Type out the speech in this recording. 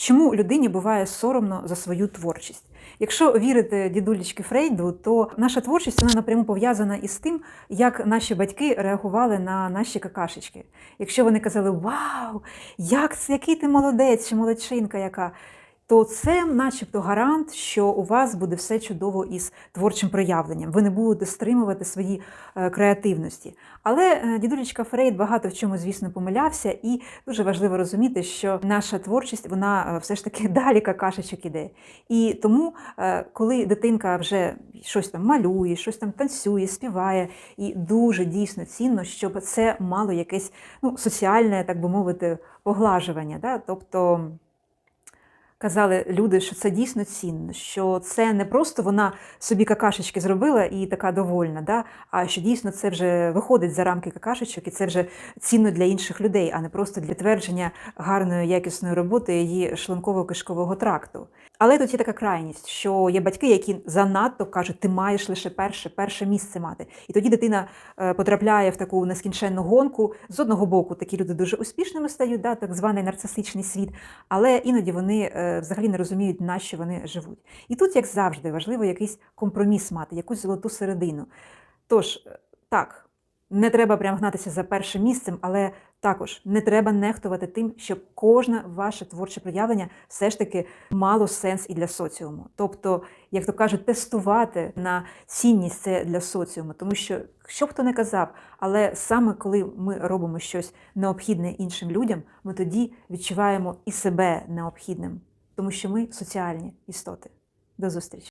Чому людині буває соромно за свою творчість? Якщо вірити дідулечки Фрейду, то наша творчість вона напряму пов'язана із тим, як наші батьки реагували на наші какашечки. Якщо вони казали Вау, як який ти молодець чи молодчинка яка, то це, начебто, гарант, що у вас буде все чудово із творчим проявленням. Ви не будете стримувати свої е, креативності. Але е, дідулечка Фрейд багато в чому, звісно, помилявся, і дуже важливо розуміти, що наша творчість вона е, все ж таки далі какашечок іде. І тому, коли дитинка вже щось там малює, щось там танцює, співає, і дуже дійсно цінно, щоб це мало якесь ну, соціальне, так би мовити, поглажування. Да? Тобто казали люди, що це дійсно цінно, що це не просто вона собі какашечки зробила і така довольна, да? а що дійсно це вже виходить за рамки какашечок, і це вже цінно для інших людей, а не просто для твердження гарної якісної роботи її шлунково-кишкового тракту. Але тут є така крайність, що є батьки, які занадто кажуть, ти маєш лише перше, перше місце мати. І тоді дитина е, потрапляє в таку нескінченну гонку. З одного боку, такі люди дуже успішними стають, да, так званий нарцисичний світ, але іноді вони е, взагалі не розуміють, на що вони живуть. І тут, як завжди, важливо якийсь компроміс мати, якусь золоту середину. Тож, е, так, не треба прям гнатися за першим місцем, але також не треба нехтувати тим, щоб кожне ваше творче проявлення все ж таки мало сенс і для соціуму. Тобто, як то кажуть, тестувати на цінність це для соціуму, тому що що б хто не казав, але саме коли ми робимо щось необхідне іншим людям, ми тоді відчуваємо і себе необхідним, тому що ми соціальні істоти. До зустрічі!